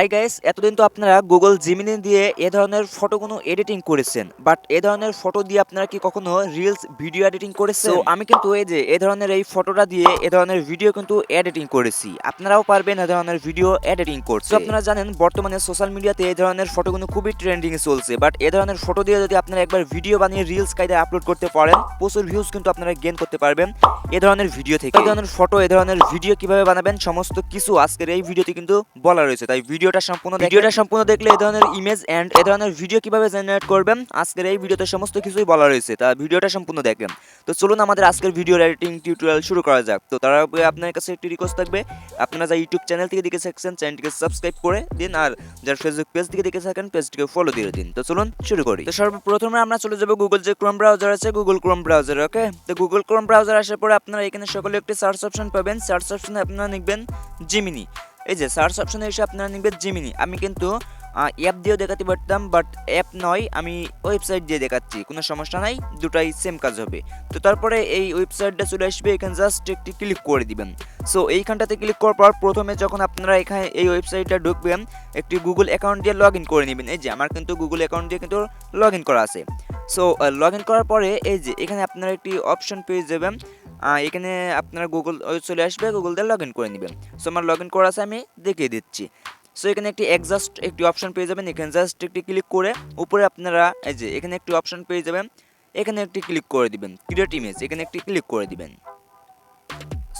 Hi guys এতদিন তো আপনারা গুগল জিমিনি দিয়ে এ ধরনের ফটো ফটোগুলো এডিটিং করেছেন বাট এ ধরনের ফটো দিয়ে আপনারা কি কখনো রিলস ভিডিও এডিটিং করেছেন আমি কিন্তু এই যে এ ধরনের এই ফটোটা দিয়ে এ ধরনের ভিডিও কিন্তু এডিটিং করেছি আপনারাও পারবেন এ ধরনের ভিডিও এডিটিং করতে আপনারা জানেন বর্তমানে সোশ্যাল মিডিয়াতে এই ধরনের ফটো ফটোগুলো খুবই ট্রেন্ডিং এ চলছে বাট এ ধরনের ফটো দিয়ে যদি আপনারা একবার ভিডিও বানিয়ে রিলস কায়দায় আপলোড করতে পারেন প্রচুর ভিউজ কিন্তু আপনারা গেন করতে পারবেন এ ধরনের ভিডিও থেকে এ ধরনের ফটো এ ধরনের ভিডিও কীভাবে বানাবেন সমস্ত কিছু আজকের এই ভিডিওতে কিন্তু বলা রয়েছে তাই ভিডিওটা সম্পূর্ণ ভিডিওটা সম্পূর্ণ দেখলে এই ধরনের ইমেজ এন্ড এ ধরনের ভিডিও কীভাবে জেনারেট করবেন আজকের এই ভিডিওতে সমস্ত কিছুই বলা রয়েছে তা ভিডিওটা সম্পূর্ণ দেখেন তো চলুন আমাদের আজকের ভিডিও এডিটিং টিউটোরিয়াল শুরু করা যাক। তো তার আগে আপনার কাছে একটি রিকোয়েস্ট থাকবে আপনারা যা ইউটিউব চ্যানেল থেকে দেখে থাকছেন চ্যানেলটিকে সাবস্ক্রাইব করে দিন আর যার ফেসবুক পেজ থেকে দেখে থাকেন পেজটিকে ফলো দিয়ে দিন। তো চলুন শুরু করি। তো সর্বপ্রথমে আমরা চলে যাব গুগল যে ক্রোম ব্রাউজার আছে গুগল ক্রোম ব্রাউজার ওকে তো গুগল ক্রোম ব্রাউজার আসার পরে আপনারা এখানে সকলে একটি সার্চ অপশন পাবেন। সার্চ অপশনে আপনারা লিখবেন জিমিনি এই যে সার্চ অপশনে এসে আপনারা লিখবেন জিমিনি আমি কিন্তু অ্যাপ দিয়েও দেখাতে পারতাম বাট অ্যাপ নয়, আমি ওয়েবসাইট দিয়ে দেখাচ্ছি। কোনো সমস্যা নাই, দুটাই সেম কাজ হবে। তো তারপরে এই ওয়েবসাইটটা চলে আসবে, এখানে জাস্ট একটি ক্লিক করে দিবেন। সো এইখানটাতে ক্লিক করার পর প্রথমে যখন আপনারা এখানে এই ওয়েবসাইটটা ঢুকবেন, একটি গুগল অ্যাকাউন্ট দিয়ে লগ করে নেবেন। এই যে, আমার কিন্তু গুগল অ্যাকাউন্ট দিয়ে কিন্তু লগ করা আছে। সো লগ করার পরে এই যে, এখানে আপনারা একটি অপশন পেয়ে যাবেন এখানে আপনারা গুগল চলে আসবে গুগল দিয়ে লগ ইন করে নেবেন। সো আমার লগ ইন করা আছে, আমি দেখিয়ে দিচ্ছি। সো এখানে একটি এক্সাস্ট একটি অপশন পেয়ে যাবেন। এখানে জাস্ট একটি ক্লিক করে উপরে আপনারা, এই যে, এখানে একটি অপশন পেয়ে যাবেন। এখানে একটি ক্লিক করে দিবেন। ক্রিয়েট ইমেজ এখানে একটি ক্লিক করে দিবেন।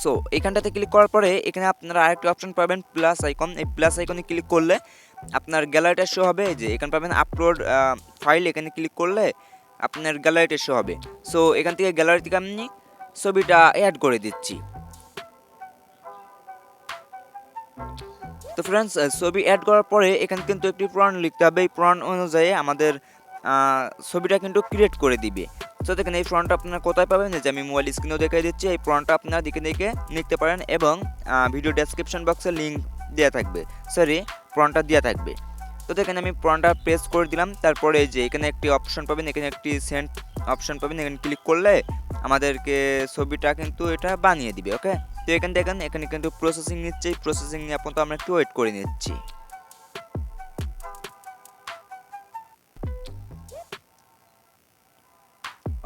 সো এখানটাতে ক্লিক করার পরে এখানে আপনারা আরেকটি অপশন পাবেন প্লাস আইকন এই প্লাস আইকনে ক্লিক করলে আপনার গ্যালারিটা শো হবে। যে, এখানে পাবেন আপলোড ফাইল এখানে ক্লিক করলে আপনার গ্যালারিটা শো হবে। সো এখান থেকে গ্যালারি থেকে আমি ছবিটা অ্যাড করে দিচ্ছি। তো ফ্রেন্ডস ছবি অ্যাড করার পরে এখানে কিন্তু একটি প্রণ লিখতে হবে। এই প্রণ অনুযায়ী আমাদের ছবিটা কিন্তু ক্রিয়েট করে দিবে। তো দেখেন, এই ফ্রন্টটা আপনারা কোথায় পাবেন? যে আমি মোবাইল স্ক্রিনেও দেখাই দিচ্ছি। এই ফ্রন্টটা আপনারা দিকে দেখে নিতে পারেন এবং ভিডিও ডেসক্রিপশন বক্সে লিঙ্ক দেওয়া থাকবে। সরি ফ্রন্টটা দেওয়া থাকবে। তো দেখেন, আমি ফ্রন্টটা প্রেস করে দিলাম। তারপরে যে এখানে একটি অপশন পাবেন। এখানে একটি সেন্ট অপশন পাবেন। এখানে ক্লিক করলে আমাদেরকে ছবিটা কিন্তু এটা বানিয়ে দিবে ওকে তো এখানে দেখেন, এখানে কিন্তু প্রসেসিং নিচ্ছে প্রসেসিং নিয়ে পর্যন্ত আমরা একটু ওয়েট করে নিচ্ছি।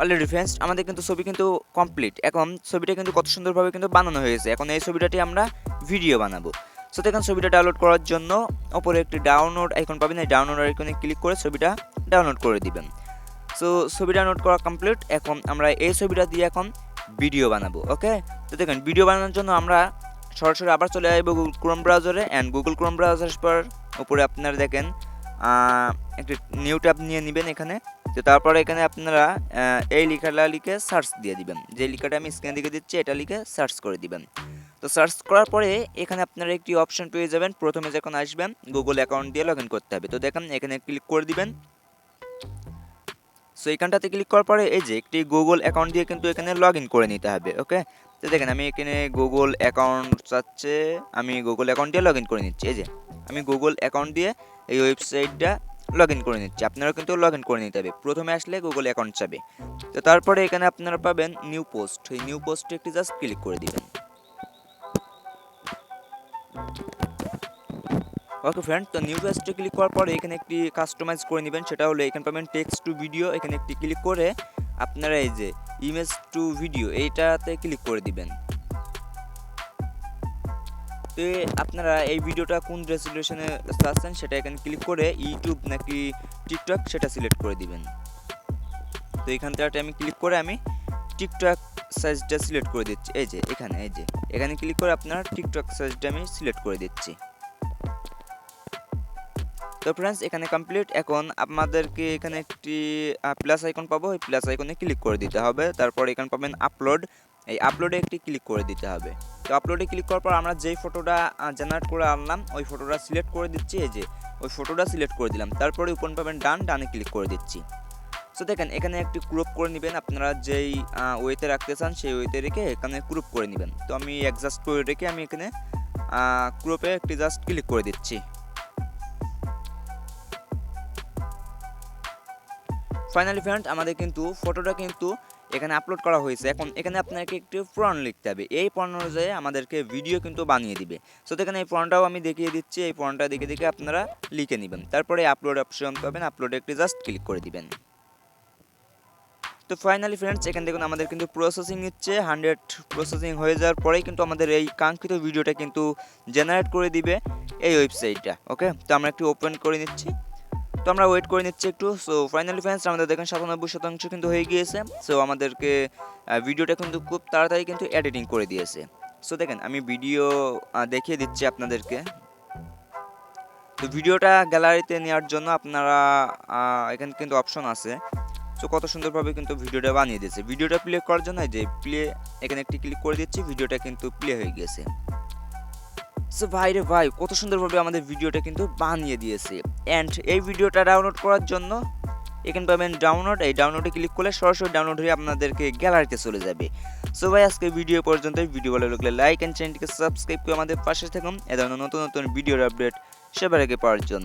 অলরেডি ফ্রেন্ডস আমাদের কিন্তু ছবি কিন্তু কমপ্লিট এখন ছবিটা কিন্তু কত সুন্দরভাবে কিন্তু বানানো হয়েছে। এখন এই ছবিটাটি আমরা ভিডিও বানাবো। সো দেখেন, ছবিটা ডাউনলোড করার জন্য ওপরে একটি ডাউনলোড আইকন পাবেন। এই ডাউনলোড আইকনে ক্লিক করে ছবিটা ডাউনলোড করে দিবেন। সো ছবিটা নোট করা কমপ্লিট এখন আমরা এই ছবিটা দিয়ে এখন ভিডিও বানাবো ওকে তো দেখেন ভিডিও বানানোর জন্য আমরা সরাসরি আবার চলে আসব গুগল ক্রোম ব্রাউজারে অ্যান্ড গুগল ক্রোম ব্রাউজার পর উপরে আপনারা দেখেন একটি নিউ ট্যাব নিয়ে নেবেন এখানে। তো তারপরে এখানে আপনারা এই লেখাটা লিখে সার্চ দিয়ে দিবেন। যে লেখাটা আমি স্ক্রিনে দিকে দিচ্ছি, এটা লিখে সার্চ করে দিবেন। তো সার্চ করার পরে এখানে আপনারা একটি অপশন পেয়ে যাবেন। প্রথমে যখন আসবেন গুগল অ্যাকাউন্ট দিয়ে লগ করতে হবে। তো দেখেন, এখানে ক্লিক করে দিবেন। সো এখানটাতে ক্লিক করার পরে এই যে একটি গুগল অ্যাকাউন্ট দিয়ে কিন্তু এখানে লগ করে নিতে হবে ওকে তো দেখেন আমি এখানে গুগল অ্যাকাউন্ট চাচ্ছে, আমি গুগল অ্যাকাউন্ট দিয়ে লগ করে নিচ্ছি, এই যে। আমি গুগল অ্যাকাউন্ট দিয়ে এই ওয়েবসাইটটা লগ ইন করে নিচ্ছি, আপনারাও কিন্তু লগ ইন করে নিতে হবে, প্রথমে আসলে গুগল অ্যাকাউন্ট চাবে। তো তারপরে এখানে আপনারা পাবেন নিউ পোস্ট এই নিউ পোস্টে একটি জাস্ট ক্লিক করে দিবেন। ওকে ফ্রেন্ড তো নিউ পেজটা ক্লিক করার পরে এখানে একটি কাস্টমাইজ করে নেবেন। সেটা হলো এখানে পাবেন টেক্সট টু ভিডিও এখানে একটি ক্লিক করে আপনারা এই যে ইমেজ টু ভিডিও এইটাতে ক্লিক করে দিবেন। তো আপনারা এই ভিডিওটা কোন রেজলিউশনে চাচ্ছেন সেটা এখানে ক্লিক করে ইউটিউব নাকি টিকটক সেটা সিলেক্ট করে দিবেন। তো এখানটাতে আমি ক্লিক করে আমি টিকটক সাইজটা সিলেক্ট করে দিচ্ছি। এই যে, এখানে, এই যে, এখানে ক্লিক করে আপনার টিকটক সাইজটা আমি সিলেক্ট করে দিচ্ছি। তো ফ্রেন্ডস এখানে কমপ্লিট এখন আপনাদেরকে এখানে একটি প্লাস আইকন পাবো। ওই প্লাস আইকনে ক্লিক করে দিতে হবে। তারপর এখানে পাবেন আপলোড এই আপলোডে একটি ক্লিক করে দিতে হবে। তো আপলোডে ক্লিক করার পর আমরা যেই ফটোটা জেনারেট করে আনলাম, ওই ফটোটা সিলেক্ট করে দিচ্ছি। এই যে, ওই ফটোটা সিলেক্ট করে দিলাম। তারপরে উপর পাবেন ডান ডানে ক্লিক করে দিচ্ছি। সো দেখেন, এখানে একটি ক্রপ করে নেবেন। আপনারা যেই ওয়েতে রাখতে চান, সেই ওয়েতে রেখে এখানে ক্রপ করে নেবেন। তো আমি অ্যাডজাস্ট করে রেখে আমি এখানে ক্রুপে একটি জাস্ট ক্লিক করে দিচ্ছি। ফাইনালি ফ্রেন্ড আমাদের কিন্তু ফটোটা কিন্তু এখানে আপলোড করা হয়েছে। এখন এখানে আপনাকে একটি পুরাণ লিখতে হবে। এই পুরাণ অনুযায়ী আমাদেরকে ভিডিও কিন্তু বানিয়ে দিবে। সো এখানে এই পুরাণটাও আমি দেখিয়ে দিচ্ছি। এই পুরাণটা দেখে দেখে আপনারা লিখে নেবেন। তারপরে আপলোড অপশন পাবেন। আপলোডে একটি জাস্ট ক্লিক করে দিবেন। তো ফাইনালি ফ্রেন্ডস এখান দেখুন আমাদের কিন্তু প্রসেসিং নিচ্ছে। হান্ড্রেড প্রসেসিং হয়ে যাওয়ার পরেই কিন্তু আমাদের এই কাঙ্ক্ষিত ভিডিওটা কিন্তু জেনারেট করে দিবে এই ওয়েবসাইটটা ওকে তো আমরা একটু ওপেন করে নিচ্ছি। তো আমরা ওয়েট করে নিচ্ছি একটু। সো ফাইনালি ফ্রেন্ডস আমাদের দেখেন সাতানব্বই শতাংশ কিন্তু হয়ে গিয়েছে। সো আমাদেরকে ভিডিওটা কিন্তু খুব তাড়াতাড়ি কিন্তু এডিটিং করে দিয়েছে। সো দেখেন, আমি ভিডিও দেখিয়ে দিচ্ছি আপনাদেরকে। তো ভিডিওটা গ্যালারিতে নেওয়ার জন্য আপনারা এখানে কিন্তু অপশন আছে। সো কত সুন্দরভাবে কিন্তু ভিডিওটা বানিয়ে দিয়েছে। ভিডিওটা প্লে করার জন্য যে প্লে এখানে একটি ক্লিক করে দিচ্ছি। ভিডিওটা কিন্তু প্লে হয়ে গিয়েছে। সো ভাই রে ভাই, কত সুন্দরভাবে আমাদের ভিডিওটা কিন্তু বানিয়ে দিয়েছে। অ্যান্ড এই ভিডিওটা ডাউনলোড করার জন্য এখানে পাবেন ডাউনলোড এই ডাউনলোডে ক্লিক করলে সরাসরি ডাউনলোড হয়ে আপনাদেরকে গ্যালারিতে চলে যাবে। সো ভাই আজকে ভিডিও পর্যন্ত ভিডিও ভালো লাগলে লাইক অ্যান্ড চ্যানেলটিকে সাবস্ক্রাইব করে আমাদের পাশে থাকুন। এ ধরনের নতুন নতুন ভিডিওর আপডেট সবার আগে পাওয়ার জন্য।